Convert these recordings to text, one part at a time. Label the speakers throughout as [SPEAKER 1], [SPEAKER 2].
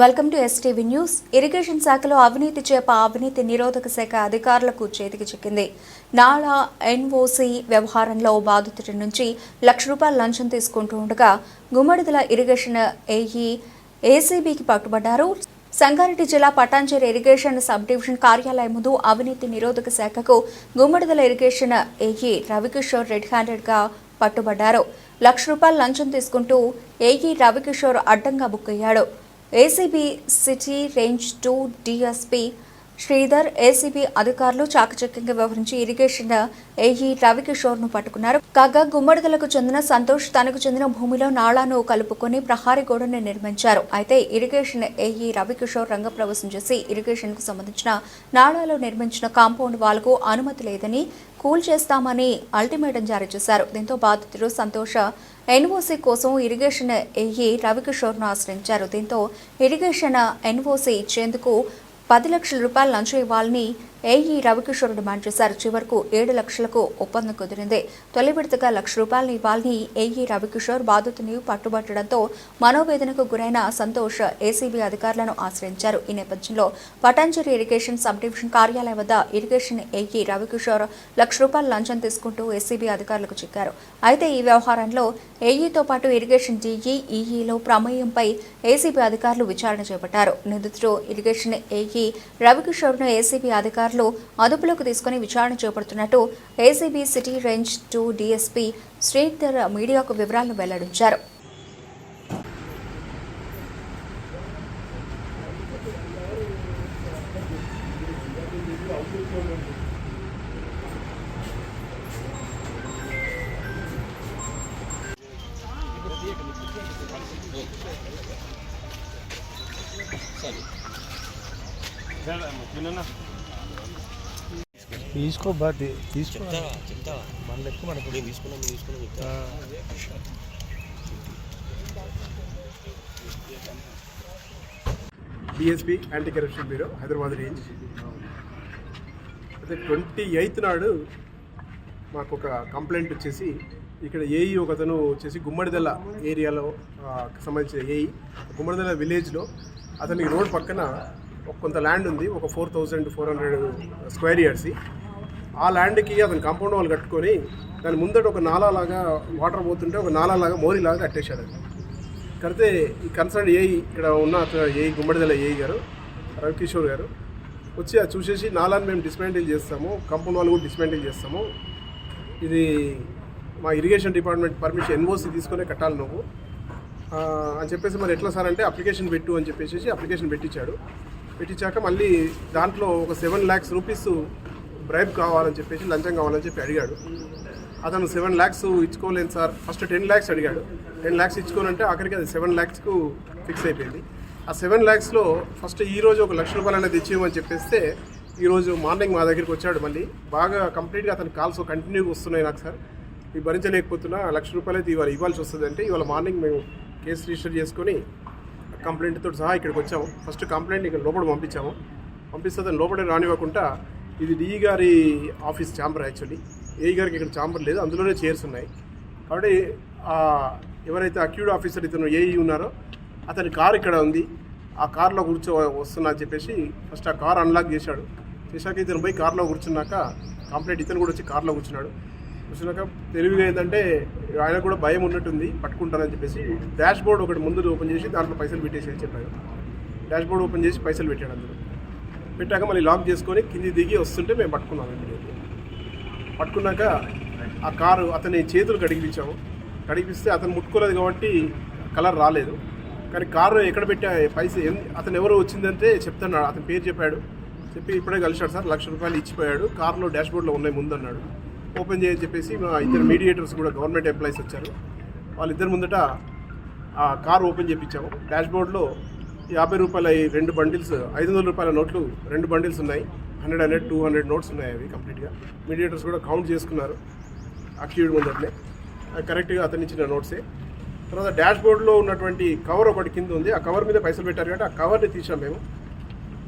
[SPEAKER 1] Welcome to STV news. Irrigation శాఖలో అవినీతి చేప అవినీతి నిరోధక శాఖ అధికారులకు చేతికి చిక్కింది. నాలా ఎన్ఓసి వ్యవహారంలో బాధితుడి నుంచి లక్ష రూపాయల లంచం తీసుకుంటూ ఉండగా గుమ్మడిదల ఇరిగేషన్ ఏఈ ఏసీబీకి పట్టుబడ్డారు సంగారెడ్డి జిల్లా పటాంచేరి ఇరిగేషన్ సబ్ డివిజన్ కార్యాలయం ముందు అవినీతి నిరోధక శాఖకు Gummadidala irrigation AE Ravikishore red హ్యాండెడ్గా పట్టుబడ్డారు. లక్ష రూపాయల లంచం తీసుకుంటూ ఏఈ రవికిషోర్ అడ్డంగా బుక్ అయ్యాడు. ACB city range two DSP Sridhar ACB అధికారులు చాకచక్యంగా వ్యవహరించి ఇరిగేషన్ ఏఈ రవికిషోర్ను పట్టుకున్నారు. కాగా గుమ్మడిదలకు చెందిన సంతోష్ తనకు చెందిన భూమిలో నాళాను కలుపుకొని ప్రహారీ గోడను నిర్మించారు. అయితే ఇరిగేషన్ ఏఈ రవికిషోర్ రంగప్రవేశం చేసి ఇరిగేషన్కు సంబంధించిన నాళాలు నిర్మించిన కాంపౌండ్ వాళ్ళకు అనుమతి లేదని కూల్ చేస్తామని అల్టిమేటం జారీ చేశారు. దీంతో బాధితుడు సంతోష ఎన్ఓసీ కోసం ఇరిగేషన్ ఏఈ రవికిషోర్ను ఆశ్రయించారు. దీంతో ఇరిగేషన్ ఎన్ఓసీ ఇచ్చేందుకు పది లక్షల రూపాయల లంచం ఇవ్వాలని ఏఈ రవికిషోర్ డిమాండ్ చేశారు. చివరకు ఏడు లక్షలకు ఒప్పందం కుదిరింది. తొలి విడతగా లక్ష రూపాయలను ఇవ్వాలని ఏఈ రవికిషోర్ బాధితుని పట్టుబట్టడంతో మనోవేదనకు గురైన సంతోష్ ఏసీబీ అధికారులను ఆశ్రయించారు. ఈ నేపథ్యంలో పటాంజలి ఇరిగేషన్ సబ్ డివిజన్ కార్యాలయం వద్ద ఇరిగేషన్ ఏఈ రవికిషోర్ లక్ష రూపాయలు లంచం తీసుకుంటూ ఏసీబీ అధికారులకు చిక్కారు అయితే ఈ వ్యవహారంలో ఏఈతో పాటు ఇరిగేషన్ డీఈ ఈఈలో ప్రమేయంపై ఏసీబీ అధికారులు విచారణ చేపట్టారు. నిందితుడు ఇరిగేషన్ ఏఈ రవికిషోర్ను ఏసీబీ అధికారులు అదుపులోకి తీసుకుని విచారణ చేపడుతున్నట్టు ACB city range two DSP Sridhar మీడియాకు వివరాలను వెల్లడించారు.
[SPEAKER 2] తీసుకో బాధ తీసుకో.
[SPEAKER 3] చెప్తావా
[SPEAKER 2] మన లెక్క మనకు
[SPEAKER 3] నేను తీసుకున్నాం నేను తీసుకున్నాం చెప్తా.
[SPEAKER 4] DSP anti corruption bureau Hyderabad range అయితే ట్వంటీ ఎయిత్ నాడు మాకు ఒక కంప్లైంట్ వచ్చేసి ఇక్కడ ఏఈ ఒక అతను వచ్చేసి గుమ్మడిదల ఏరియాలో సంబంధించిన ఏఈ గుమ్మడిదల విలేజ్లో అతనికి రోడ్ పక్కన కొంత ల్యాండ్ ఉంది ఒక four thousand four hundred square yards ఆ ల్యాండ్కి అతను కాంపౌండ్ వాళ్ళు కట్టుకొని దాని ముందట ఒక నాలా లాగా వాటర్ పోతుంటే ఒక నాలాలాగా మోరీలాగా మోరీ లాగా కట్టేశాడు కడితే ఈ కన్సర్న్ ఏఈ ఇక్కడ ఉన్న అతను ఏఈ గుమ్మడిదల ఏఈ గారు రవికిషోర్ గారు వచ్చి అది చూసేసి నాలాన్ని మేము డిస్మాంటిల్ చేస్తాము కంపౌండ్ వాళ్ళు కూడా డిస్మాంటిల్ చేస్తాము. ఇది మా ఇరిగేషన్ డిపార్ట్మెంట్ పర్మిషన్ ఎన్ఓసి తీసుకునే కట్టాలి నువ్వు. అని చెప్పేసి మరి ఎట్లా సార్ అంటే అప్లికేషన్ పెట్టు అని చెప్పేసి అప్లికేషన్ పెట్టించాడు. పెట్టించాక మళ్ళీ దాంట్లో ఒక సెవెన్ ల్యాక్స్ రూపీస్ బ్రైబ్ కావాలని చెప్పేసి లంచం కావాలని చెప్పి అడిగాడు. అతను సెవెన్ ల్యాక్స్ ఇచ్చుకోలేను సార్. ఫస్ట్ టెన్ ల్యాక్స్ అడిగాడు. టెన్ ల్యాక్స్ ఇచ్చుకోనంటే ఆఖరికి అది సెవెన్ ల్యాక్స్కు ఫిక్స్ అయిపోయింది. ఆ సెవెన్ ల్యాక్స్లో ఫస్ట్ ఈ రోజు ఒక లక్ష రూపాయలు అనేది ఇచ్చేయమని చెప్పేస్తే ఈరోజు మార్నింగ్ మా దగ్గరికి వచ్చాడు మళ్ళీ. బాగా కంప్లీట్గా అతని కాల్స్ కంటిన్యూగా వస్తున్నాయి నాకు సార్. ఇవి భరించలేకపోతున్నా లక్ష రూపాయలు అయితే ఇవాళ ఇవ్వాల్సి వస్తుంది అంటే ఇవాళ మార్నింగ్ మేము కేసు రిజిస్టర్ చేసుకొని కంప్లైంట్ సహా ఇక్కడికి వచ్చాము. ఫస్ట్ కంప్లైంట్ ఇక్కడ లోపల పంపించాము. పంపిస్తే అతను లోపలే రానివ్వకుండా ఇది డిఈ గారి ఆఫీస్ ఛాంబర్ యాక్చువల్లీ. ఏఈ గారికి ఇక్కడ ఛాంబర్ లేదు అందులోనే చైర్స్ ఉన్నాయి. కాబట్టి ఎవరైతే అక్యూడ్ ఆఫీసర్ ఇతను ఏఈ ఉన్నారో అతని కార్ ఇక్కడ ఉంది. ఆ కార్లో కూర్చో వస్తున్నా అని చెప్పేసి ఫస్ట్ ఆ కార్ అన్లాక్ చేశాడు. చేశాక ఇతను పోయి కార్లో కూర్చున్నాక కంప్లైంట్ ఇతను కూడా వచ్చి కార్లో కూర్చున్నాడు. కూర్చున్నాక తెలివిగా ఏంటంటే ఆయన కూడా భయం ఉన్నట్టుంది పట్టుకుంటానని చెప్పేసి డాష్ బోర్డ్ ఒకటి ముందు ఓపెన్ చేసి దాంట్లో పైసలు పెట్టేసి అని చెప్పాడు డాష్ బోర్డ్ ఓపెన్ చేసి పైసలు పెట్టాడు అందులో. పెట్టాక మళ్ళీ లాక్ చేసుకొని కింది దిగి వస్తుంటే మేము పట్టుకున్నాం పట్టుకున్నాక ఆ కారు అతని చేతులు కడిగిపించాము. కడిగిపిస్తే అతను ముట్టుకోలేదు కాబట్టి కలర్ రాలేదు. కానీ కారు ఎక్కడ పెట్టా పైసలు అతను ఎవరు వచ్చిందంటే చెప్తున్నాడు అతని పేరు చెప్పాడు. చెప్పి ఇప్పుడే కలిశాడు సార్ లక్ష రూపాయలు ఇచ్చిపోయాడు. కార్లో డాష్ బోర్డ్లో ఉన్నాయి ముందన్నాడు. ఓపెన్ చేయని చెప్పేసి మా ఇద్దరు మీడియేటర్స్ కూడా గవర్నమెంట్ ఎంప్లాయీస్ వచ్చారు. వాళ్ళిద్దరు ముందట ఆ కార్ ఓపెన్ చేయించాము డాష్ బోర్డ్లో యాభై రూపాయల రెండు బండిల్స్ ఐదు వందల రూపాయల నోట్లు రెండు బండిల్స్ ఉన్నాయి. Hundred hundred two hundred notes ఉన్నాయి అవి కంప్లీట్గా మీడియేటర్స్ కూడా కౌంట్ చేసుకున్నారు అక్యూడ్ ముందట్లే అది కరెక్ట్గా అతని ఇచ్చిన నోట్సే తర్వాత డాష్ బోర్డ్లో ఉన్నటువంటి కవర్ ఒకటి కింద ఉంది. ఆ కవర్ మీద పైసలు పెట్టారు కాబట్టి ఆ కవర్ని తీసాం మేము.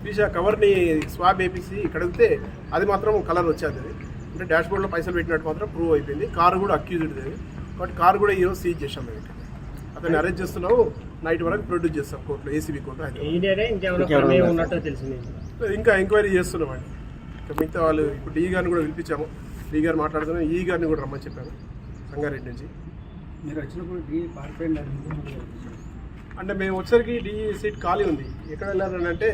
[SPEAKER 4] తీసి ఆ కవర్ని స్వాబ్ వేపించి కడిగితే అది మాత్రం కలర్ వచ్చేది. అంటే డాష్ బోర్డ్లో పైసలు పెట్టినట్టు మాత్రం ప్రూవ్ అయిపోయింది. కారు కూడా అక్యూజ్డ్ బట్ కారు కూడా ఈరోజు సీజ్ చేసాం మేము. అతన్ని అరెస్ట్ చేస్తున్నాము నైట్ వరకు ప్రొడ్యూస్ చేస్తాం కోర్టులో ఏసీబీ కోర్టు హైదరాబాద్.
[SPEAKER 5] ఈయననే ఇంకేమైనా ప్రమేయం ఉన్నట్టు తెలిసింది.
[SPEAKER 4] ఇంకా ఎంక్వైరీ చేస్తున్నామండి ఇంకా మిగతా వాళ్ళు ఇప్పుడు డీ గారిని కూడా పిలిపించాము. డీ గారు మాట్లాడుతున్నాం ఈ గారిని కూడా రమ్మని చెప్పాను సంగారెడ్డి నుంచి.
[SPEAKER 2] మీరు వచ్చినప్పుడు ఢీ పారిపోయినారు
[SPEAKER 4] అంటే మేము వచ్చరికి డీ సీట్ ఖాళీ ఉంది. ఎక్కడ వెళ్ళారని అంటే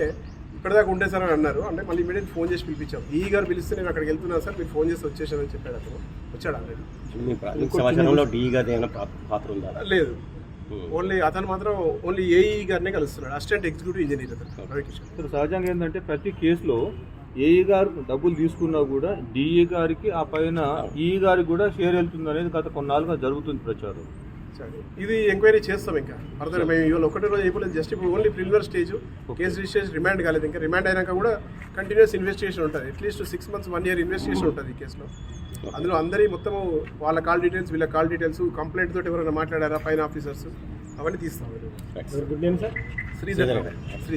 [SPEAKER 4] ఇప్పటిదాకా ఉండే సార్ అని అన్నారు. అంటే మళ్ళీ ఇమీడియట్ ఫోన్ చేసి పిలిపించాం. ఈ గారు పిలిస్తే నేను అక్కడికి వెళ్తున్నాను సార్ మీరు ఫోన్ చేసి వచ్చేసానని చెప్పాడు అతను. వచ్చాడు ఆల్రెడీ లేదు.
[SPEAKER 6] Hmm.
[SPEAKER 4] ఓన్లీ అతను మాత్రం ఓన్లీ ఏఈ గారినే కలుస్తున్నాడు. అసిస్టెంట్ ఎగ్జిక్యూటివ్ ఇంజనీర్ అతను రవికిషన్.
[SPEAKER 7] సహజంగా ఏంటంటే ప్రతి కేసులో ఏఈ గారు డబ్బులు తీసుకున్నా కూడా డిఈ గారికి ఆ పైన ఈ గారికి కూడా షేర్ వెళ్తుంది అనేది గత కొన్నాళ్ళుగా జరుగుతుంది ప్రచారం.
[SPEAKER 4] ఇది ఎంక్వైరీ చేస్తాం ఇంకా. ఫర్దర్ మేము ఇవాళ ఒకటే రోజు అయిపోలేదు. జస్ట్ ఇప్పుడు only preliminary stage case registration remand కాలేదు ఇంకా. రిమాండ్ అయినాక కూడా కంటిన్యూస్ ఇన్వెస్టిగేషన్ ఉంటుంది. At least six months one year investigation ఉంటుంది ఈ కేసులో అందులో అందరి మొత్తం వాళ్ళ కాల్ డీటెయిల్స్ వీళ్ళ కాల్ డీటెయిల్స్ కంప్లైంట్ తోటి ఎవరైనా మాట్లాడారా? పైన ఆఫీసర్స్ అవన్నీ తీస్తాం.
[SPEAKER 5] Good name sir
[SPEAKER 4] Sridhar. Sri